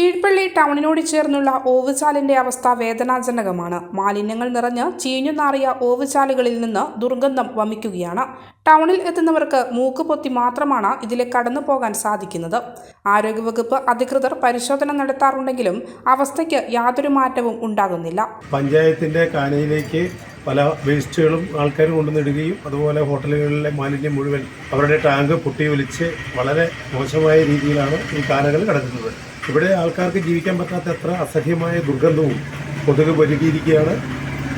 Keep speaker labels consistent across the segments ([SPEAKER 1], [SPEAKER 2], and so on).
[SPEAKER 1] കീഴ്പള്ളി ടൗണിനോട് ചേർന്നുള്ള ഓവുചാലിന്റെ അവസ്ഥ വേദനാജനകമാണ്. മാലിന്യങ്ങൾ നിറഞ്ഞ് ചീഞ്ഞു നാറിയ ഓവുചാലുകളിൽ നിന്ന് ദുർഗന്ധം വമിക്കുകയാണ്. ടൗണിൽ എത്തുന്നവർക്ക് മൂക്ക് പൊത്തി മാത്രമാണ് ഇതിലെ കടന്നു പോകാൻ സാധിക്കുന്നത്. ആരോഗ്യവകുപ്പ് അധികൃതർ പരിശോധന നടത്താറുണ്ടെങ്കിലും അവസ്ഥയ്ക്ക് യാതൊരു മാറ്റവും ഉണ്ടാകുന്നില്ല.
[SPEAKER 2] പഞ്ചായത്തിന്റെ കാനയിലേക്ക് പല വേസ്റ്റുകളും ആൾക്കാർ കൊണ്ടുവന്നിടുകയും അതുപോലെ ഹോട്ടലുകളിലെ മാലിന്യം മുഴുവൻ അവരുടെ ടാങ്ക് പൊട്ടി ഒലിച്ച് വളരെ മോശമായ രീതിയിലാണ് ഈ കാലകൾ കിടക്കുന്നത്. ഇവിടെ ആൾക്കാർക്ക് ജീവിക്കാൻ പറ്റാത്ത അത്ര അസഹ്യമായ ദുർഗന്ധവും കൊതുക് പെരുകിയിരിക്കുകയാണ്.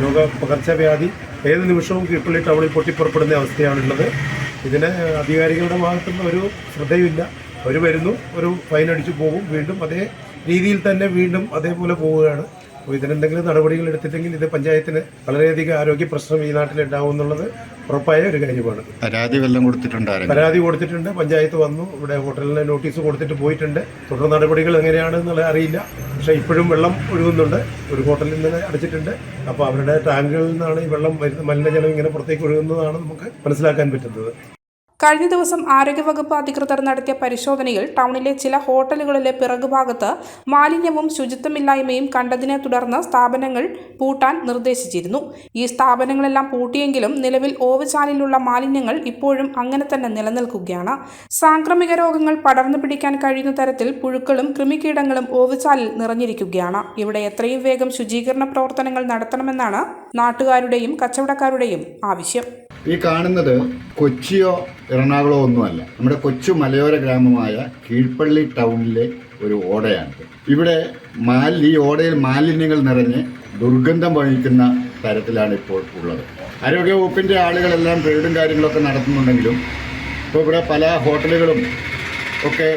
[SPEAKER 2] രോഗ പകർച്ചവ്യാധി ഏത് നിമിഷവും കീഴ്പള്ളി ടൗണിൽ പൊട്ടിപ്പുറപ്പെടുന്ന അവസ്ഥയാണുള്ളത്. ഇതിന് അധികാരികളുടെ ഭാഗത്തുനിന്ന് ഒരു ശ്രദ്ധയുമില്ല. അവർ വരുന്നു ഒരു ഫൈൻ അടിച്ചു പോകും വീണ്ടും അതേ രീതിയിൽ തന്നെ വീണ്ടും അതേപോലെ പോവുകയാണ്. അപ്പോൾ ഇതിനെന്തെങ്കിലും നടപടികൾ എടുത്തിട്ടെങ്കിൽ ഇത് പഞ്ചായത്തിന് വളരെയധികം ആരോഗ്യ പ്രശ്നം ഈ നാട്ടിൽ ഉണ്ടാവും എന്നുള്ളത് ഉറപ്പായ ഒരു കാര്യമാണ്.
[SPEAKER 3] പരാതി വല്ലതും കൊടുത്തിട്ടുണ്ട്
[SPEAKER 2] പരാതി കൊടുത്തിട്ടുണ്ട് പഞ്ചായത്ത് വന്നു ഇവിടെ ഹോട്ടലിന് നോട്ടീസ് കൊടുത്തിട്ട് പോയിട്ടുണ്ട്. തുടർ നടപടികൾ എങ്ങനെയാണെന്നുള്ളത് അറിയില്ല. പക്ഷേ ഇപ്പോഴും വെള്ളം ഒഴുകുന്നുണ്ട് ഒരു ഹോട്ടലിൽ നിന്ന് അടച്ചിട്ടുണ്ട്. അപ്പോൾ അവരുടെ ടാങ്കുകളിൽ നിന്നാണ് ഈ വെള്ളം വരുന്ന മലിനജലം ഇങ്ങനെ പുറത്തേക്ക് ഒഴുകുന്നതാണ് നമുക്ക് മനസ്സിലാക്കാൻ പറ്റുന്നത്.
[SPEAKER 1] കഴിഞ്ഞ ദിവസം ആരോഗ്യവകുപ്പ് അധികൃതർ നടത്തിയ പരിശോധനയിൽ ടൗണിലെ ചില ഹോട്ടലുകളിലെ പിറകുഭാഗത്ത് മാലിന്യവും ശുചിത്വമില്ലായ്മയും കണ്ടതിനെ തുടർന്ന് സ്ഥാപനങ്ങൾ പൂട്ടാൻ നിർദ്ദേശിച്ചിരുന്നു. ഈ സ്ഥാപനങ്ങളെല്ലാം പൂട്ടിയെങ്കിലും നിലവിൽ ഓവുചാലിലുള്ള മാലിന്യങ്ങൾ ഇപ്പോഴും അങ്ങനെ തന്നെ നിലനിൽക്കുകയാണ്. സാംക്രമിക രോഗങ്ങൾ പടർന്നു പിടിക്കാൻ കഴിയുന്ന തരത്തിൽ പുഴുക്കളും കൃമികീടങ്ങളും ഓവുചാലിൽ നിറഞ്ഞിരിക്കുകയാണ്. ഇവിടെ എത്രയും വേഗം ശുചീകരണ പ്രവർത്തനങ്ങൾ നടത്തണമെന്നാണ് നാട്ടുകാരുടെയും കച്ചവടക്കാരുടെയും ആവശ്യം.
[SPEAKER 3] ഈ കാണുന്നത് കൊച്ചിയോ എറണാകുളമോ ഒന്നുമല്ല. നമ്മുടെ കൊച്ചു മലയോര ഗ്രാമമായ കീഴ്പള്ളി ടൗണിലെ ഒരു ഓടയാണിത്. ഇവിടെ മാലി ഈ ഓടയിൽ മാലിന്യങ്ങൾ നിറഞ്ഞ് ദുർഗന്ധം വഹിക്കുന്ന തരത്തിലാണ് ഇപ്പോൾ ഉള്ളത്. ആരോഗ്യവകുപ്പിന്റെ ആളുകളെല്ലാം റെയ്ഡും കാര്യങ്ങളൊക്കെ നടത്തുന്നുണ്ടെങ്കിലും ഇപ്പോൾ ഇവിടെ പല ഹോട്ടലുകളും ഒക്കെ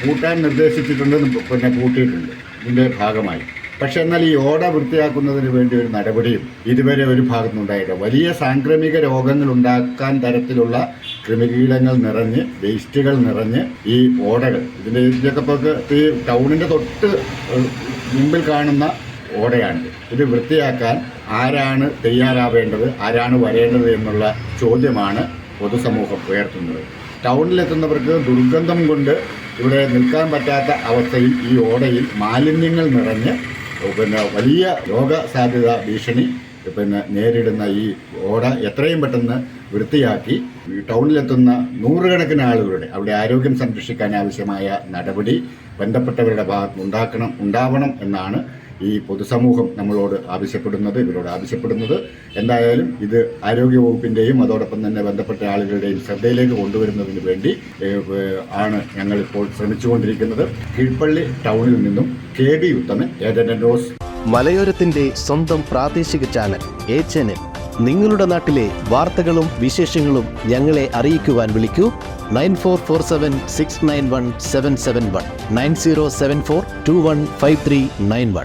[SPEAKER 3] പൂട്ടാൻ നിർദ്ദേശിച്ചിട്ടുണ്ട് പിന്നെ പൂട്ടിയിട്ടുണ്ട് ഇതിന്റെ ഭാഗമായി. പക്ഷെ എന്നാൽ ഈ ഓട വൃത്തിയാക്കുന്നതിന് വേണ്ടി ഒരു നടപടിയും ഇതുവരെ ഒരു ഭാഗത്തുനിന്നുണ്ടായില്ല വലിയ സാംക്രമിക രോഗങ്ങൾ ഉണ്ടാക്കാൻ തരത്തിലുള്ള കൃമികീടങ്ങൾ നിറഞ്ഞ് വേസ്റ്റുകൾ നിറഞ്ഞ് ഈ ഓടകൾ ഇതിന്റെ ഇതിന്റെയൊക്കെ ഇപ്പോൾ ഈ ടൗണിന്റെ തൊട്ട് മുമ്പിൽ കാണുന്ന ഓടയാണിത്. ഇത് വൃത്തിയാക്കാൻ ആരാണ് തയ്യാറാവേണ്ടത് ആരാണ് വരേണ്ടത് എന്നുള്ള ചോദ്യമാണ് പൊതുസമൂഹം ഉയർത്തുന്നത്. ടൗണിലെത്തുന്നവർക്ക് ദുർഗന്ധം കൊണ്ട് ഇവിടെ നിൽക്കാൻ പറ്റാത്ത അവസ്ഥയിൽ ഈ ഓടയിൽ മാലിന്യങ്ങൾ നിറഞ്ഞ് പിന്നെ വലിയ രോഗ സാധ്യത ഭീഷണി പിന്നെ നേരിടുന്ന ഈ ഓട എത്രയും പെട്ടെന്ന് വൃത്തിയാക്കി ടൗണിലെത്തുന്ന നൂറുകണക്കിന് ആളുകളുടെ അവിടെ ആരോഗ്യം സംരക്ഷിക്കാൻ ആവശ്യമായ നടപടി ബന്ധപ്പെട്ടവരുടെ ഭാഗത്ത് ഉണ്ടാക്കണം ഉണ്ടാവണം എന്നാണ് ഈ പൊതുസമൂഹം നമ്മളോട് ആവശ്യപ്പെടുന്നത് ഇവരോട് ആവശ്യപ്പെടുന്നത്. എന്തായാലും ഇത് ആരോഗ്യവകുപ്പിന്റെയും അതോടൊപ്പം തന്നെ ബന്ധപ്പെട്ട ആളുകളുടെയും ശ്രദ്ധയിലേക്ക് കൊണ്ടുവരുന്നതിന് വേണ്ടി ആണ് ഞങ്ങളിപ്പോൾ ശ്രമിച്ചുകൊണ്ടിരിക്കുന്നത്. കീഴ്പള്ളി ടൗണിൽ നിന്നും കെ ബി ഉത്തമൻ ഏജന്റ്
[SPEAKER 4] മലയോരത്തിന്റെ സ്വന്തം പ്രാദേശിക ചാനൽ എ ചാനൽ. നിങ്ങളുടെ നാട്ടിലെ വാർത്തകളും വിശേഷങ്ങളും ഞങ്ങളെ അറിയിക്കുവാൻ വിളിക്കൂ. Nine four four seven six nine one seven seven one. Nine zero seven four two one five three nine one.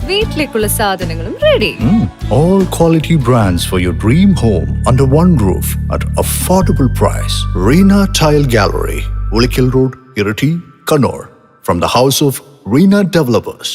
[SPEAKER 5] വീട്ടിലേക്കുള്ള സാധനങ്ങളും ready
[SPEAKER 6] Mm. All quality brands for your dream home under one roof at affordable price. Reena Tile Gallery, Ulikil Road, Irati, Kannur. From the house of Reena Developers.